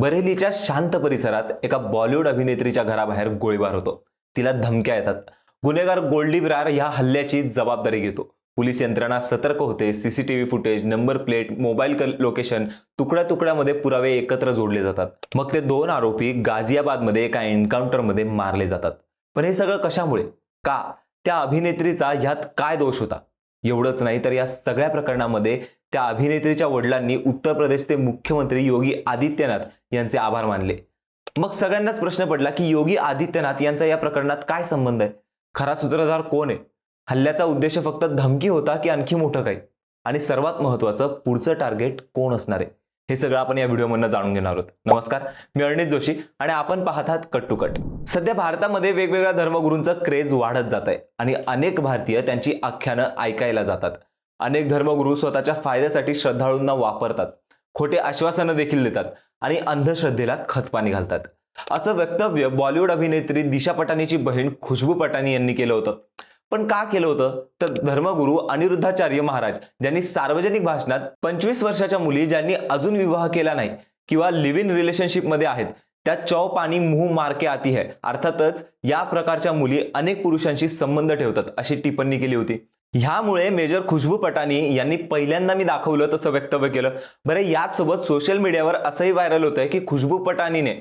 बरेलीच्या शांत परिसरात एका बॉलिवूड अभिनेत्रीच्या घराबाहेर गोळीबार होतो. तिला धमक्या येतात. गुन्हेगार गोल्डी ब्रार ह्या हल्ल्याची जबाबदारी घेतो. पोलीस यंत्रणा सतर्क होते. CCTV footage number plate mobile location तुकड्या तुकड्यामध्ये पुरावे एकत्र जोडले जातात. मग ते दोन आरोपी गाझियाबादमध्ये एका एन्काउंटरमध्ये मारले जातात. पण हे सगळं कशामुळे? का? त्या अभिनेत्रीचा ह्यात काय दोष होता? एवढंच नाही तर या सगळ्या प्रकरणामध्ये त्या अभिनेत्रीच्या वडिलांनी उत्तर प्रदेशचे मुख्यमंत्री योगी आदित्यनाथ यांचे आभार मानले. मग सगळ्यांनाच प्रश्न पडला की योगी आदित्यनाथ यांचा या प्रकरणात काय संबंध आहे? खरा सूत्रधार कोण आहे? हल्ल्याचा उद्देश फक्त धमकी होता की आणखी मोठं काही? आणि सर्वात महत्वाचं पुढचं टार्गेट कोण असणार आहे? हे सगळं आपण या व्हिडिओमधनं जाणून घेणार आहोत. नमस्कार मी अरणित जोशी आणि आपण पाहतात कट टू कट. सध्या भारतामध्ये वेगवेगळ्या धर्मगुरूंचा क्रेज वाढत जात आहे आणि अनेक भारतीय त्यांची आख्यानं ऐकायला जातात. अनेक धर्मगुरू स्वतःच्या फायद्यासाठी श्रद्धाळूंना वापरतात खोटे आश्वासनं देखील देतात आणि अंधश्रद्धेला खतपाणी घालतात. असं वक्तव्य बॉलिवूड अभिनेत्री दिशा पटानीची बहीण खुशबू पटानी यांनी केलं होतं. पण का केलं होतं? तर धर्मगुरू अनिरुद्धाचार्य महाराज ज्यांनी सार्वजनिक भाषणात पंचवीस वर्षाच्या मुली ज्यांनी अजून विवाह केला नाही किंवा लिव्ह इन रिलेशनशिपमध्ये आहेत त्या चौ पाणी मुह मारके आती है. अर्थातच या प्रकारच्या मुली अनेक पुरुषांशी संबंध ठेवतात अशी टिप्पणी केली होती. ह्यामुळे मेजर खुशबू पटानी यांनी पहिल्यांदा मी दाखवलं तसं वक्तव्य केलं. बरं याचसोबत सोशल मीडियावर असंही व्हायरल होत आहे की खुशबू पटानीने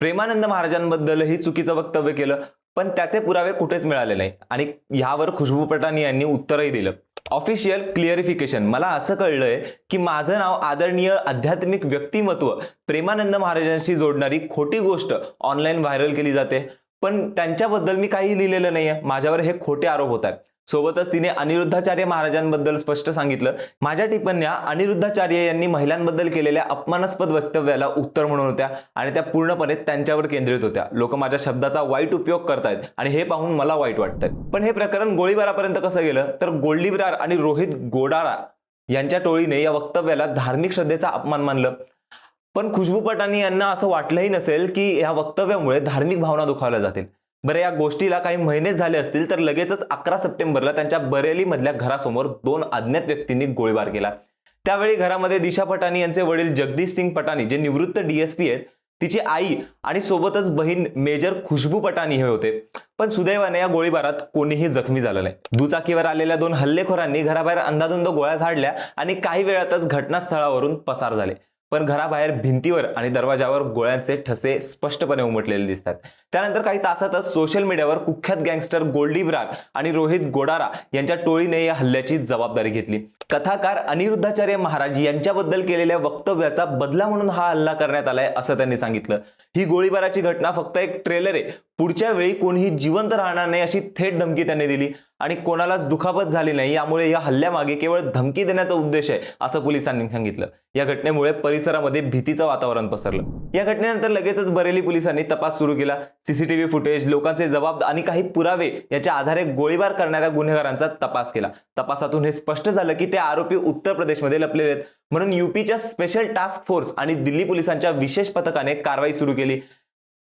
प्रेमानंद महाराजांबद्दलही चुकीचं वक्तव्य केलं. पण त्याचे पुरावे कुठेच मिळाले नाही. आणि ह्यावर खुशबू पटानी यांनी उत्तरही दिलं. ऑफिशियल क्लिअरिफिकेशन मला असं कळलंय की माझं नाव आदरणीय आध्यात्मिक व्यक्तिमत्व प्रेमानंद महाराजांशी जोडणारी खोटी गोष्ट ऑनलाईन व्हायरल केली जाते. पण त्यांच्याबद्दल मी काही लिहिलेलं नाहीये. माझ्यावर हे खोटे आरोप होत आहेत सोबतच तिने अनिरुद्धाचार्य महाराजांबद्दल स्पष्ट सांगितलं. माझ्या टिप्पण्या अनिरुद्धाचार्य यांनी महिलांबद्दल केलेल्या अपमानास्पद वक्तव्याला उत्तर म्हणून होत्या आणि त्या पूर्णपणे त्यांच्यावर केंद्रित होत्या. लोक माझ्या शब्दाचा वाईट उपयोग करतायत आणि हे पाहून मला वाईट वाटतंय. पण हे प्रकरण गोळीबारापर्यंत कसं गेलं? तर गोल्डीबरार आणि रोहित गोडारा यांच्या टोळीने या वक्तव्याला धार्मिक श्रद्धेचा अपमान मानलं. पण खुशबू पटानी यांना असं वाटलंही नसेल की या वक्तव्यामुळे धार्मिक भावना दुखावल्या जातील. बरं या गोष्टीला काही महिने झाले असतील तर लगेचच अकरा सप्टेंबरला त्यांच्या बरेली मधल्या घरासमोर दोन अज्ञात व्यक्तींनी गोळीबार केला. त्यावेळी घरामध्ये दिशा पटानी यांचे वडील जगदीश सिंग पटानी जे निवृत्त डीएसपी आहेत तिची आई आणि सोबतच बहीण मेजर खुशबू पटानी हे होते. पण सुदैवाने या गोळीबारात कोणीही जखमी झालं नाही. दुचाकीवर आलेल्या दोन हल्लेखोरांनी घराबाहेर अंदाधुंद गोळ्या झाडल्या आणि काही वेळातच घटनास्थळावरून पसार झाले. पण घराबाहेर भिंतीवर आणि दरवाजावर गोळ्यांचे ठसे स्पष्टपणे उमटलेले दिसतात. त्यानंतर काही तासातच सोशल मीडियावर कुख्यात गँगस्टर गोल्डी ब्रार आणि रोहित गोडारा यांच्या टोळीने या हल्ल्याची जबाबदारी घेतली. कथाकार अनिरुद्धाचार्य महाराज यांच्याबद्दल केलेल्या वक्तव्याचा बदला म्हणून हा हल्ला करण्यात आलाय असं त्यांनी सांगितलं. ही गोळीबाराची घटना फक्त एक ट्रेलर आहे. पुढच्या वेळी कोणीही जिवंत राहणार नाही अशी थेट धमकी त्यांनी दिली. आणि कोणालाच दुखापत झाली नाही. यामुळे या हल्ल्यामागे केवळ धमकी देण्याचा उद्देश आहे असं पोलिसांनी सांगितलं. या घटनेमुळे परिसरामध्ये भीतीचं वातावरण पसरलं. या घटनेनंतर लगेचच बरेली पोलिसांनी तपास सुरू केला. सीसीटीव्ही फुटेज लोकांचे जबाब आणि काही पुरावे याच्या आधारे गोळीबार करणाऱ्या गुन्हेगारांचा तपास केला. तपासातून हे स्पष्ट झालं की ते आरोपी उत्तर प्रदेशमध्ये लपलेले आहेत. म्हणून युपीच्या स्पेशल टास्क फोर्स आणि दिल्ली पोलिसांच्या विशेष पथकाने कारवाई सुरू केली.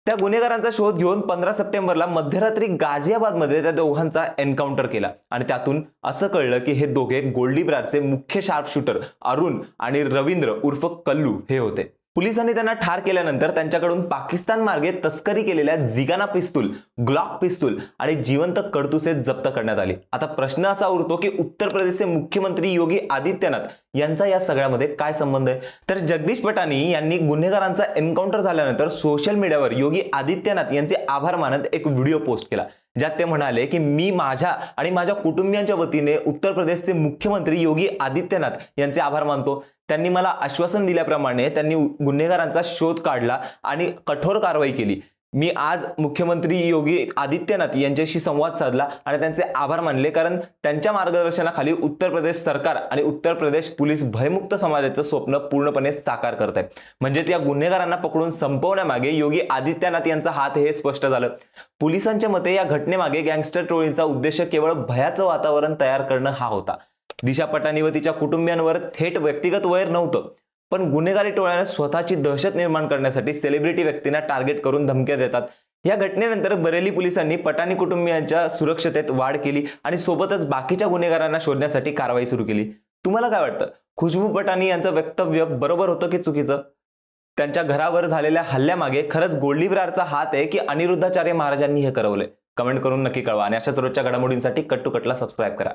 त्या गुन्हेगारांचा शोध घेऊन पंधरा सप्टेंबरला मध्यरात्री गाझियाबादमध्ये त्या दोघांचा एन्काउंटर केला. आणि त्यातून असं कळलं की हे दोघे गोल्डी ब्रारचे मुख्य शार्प शूटर अरुण आणि रवींद्र उर्फ कल्लू हे होते. पोलिसांनी त्यांना ठार केल्यानंतर त्यांच्याकडून पाकिस्तान मार्गे तस्करी केलेल्या जिगाना पिस्तूल ग्लॉक पिस्तूल आणि जिवंत कडतुसे जप्त करण्यात आले. आता प्रश्न असा उरतो की उत्तर प्रदेशचे मुख्यमंत्री योगी आदित्यनाथ यांचा या सगळ्यामध्ये काय संबंध आहे? तर जगदीश पटानी यांनी गुन्हेगारांचा एन्काउंटर झाल्यानंतर सोशल मीडियावर योगी आदित्यनाथ यांचे आभार मानत एक व्हिडिओ पोस्ट केला ज्यात ते म्हणाले की मी माझ्या आणि माझ्या कुटुंबियांच्या वतीने उत्तर प्रदेशचे मुख्यमंत्री योगी आदित्यनाथ यांचे आभार मानतो. त्यांनी मला आश्वासन दिल्याप्रमाणे त्यांनी गुन्हेगारांचा शोध काढला आणि कठोर कारवाई केली. मी आज मुख्यमंत्री योगी आदित्यनाथ यांच्याशी संवाद साधला आणि त्यांचे आभार मानले कारण त्यांच्या मार्गदर्शनाखाली उत्तर प्रदेश सरकार आणि उत्तर प्रदेश पोलीस भयमुक्त समाजाचं स्वप्न पूर्णपणे साकार करत आहे. म्हणजेच या गुन्हेगारांना पकडून संपवण्यामागे योगी आदित्यनाथ यांचा हात हे स्पष्ट झालं. पोलिसांच्या मते या घटनेमागे गँगस्टर टोळींचा उद्देश केवळ भयाचं वातावरण तयार करणं हा होता. दिशा पटानी व तिच्या कुटुंबियांवर थेट व्यक्तिगत वैर नव्हतं पण गुन्हेगारी टोळ्याने स्वतःची दहशत निर्माण करण्यासाठी सेलिब्रिटी व्यक्तींना टार्गेट करून धमक्या देतात. या घटनेनंतर बरेली पोलिसांनी पटानी कुटुंबियांच्या सुरक्षतेत वाढ केली आणि सोबतच बाकीच्या गुन्हेगारांना शोधण्यासाठी कारवाई सुरू केली. तुम्हाला काय वाटतं? खुशबू पटानी यांचं वक्तव्य बरोबर होतं की चुकीचं? त्यांच्या घरावर झालेल्या हल्ल्यामागे खरंच गोल्डी ब्रारचा हात आहे की अनिरुद्धाचार्य महाराजांनी हे करवलंय? कमेंट करून नक्की कळवा आणि अशाच रोजच्या घडामोडींसाठी कट टू कटला सबस्क्राईब करा.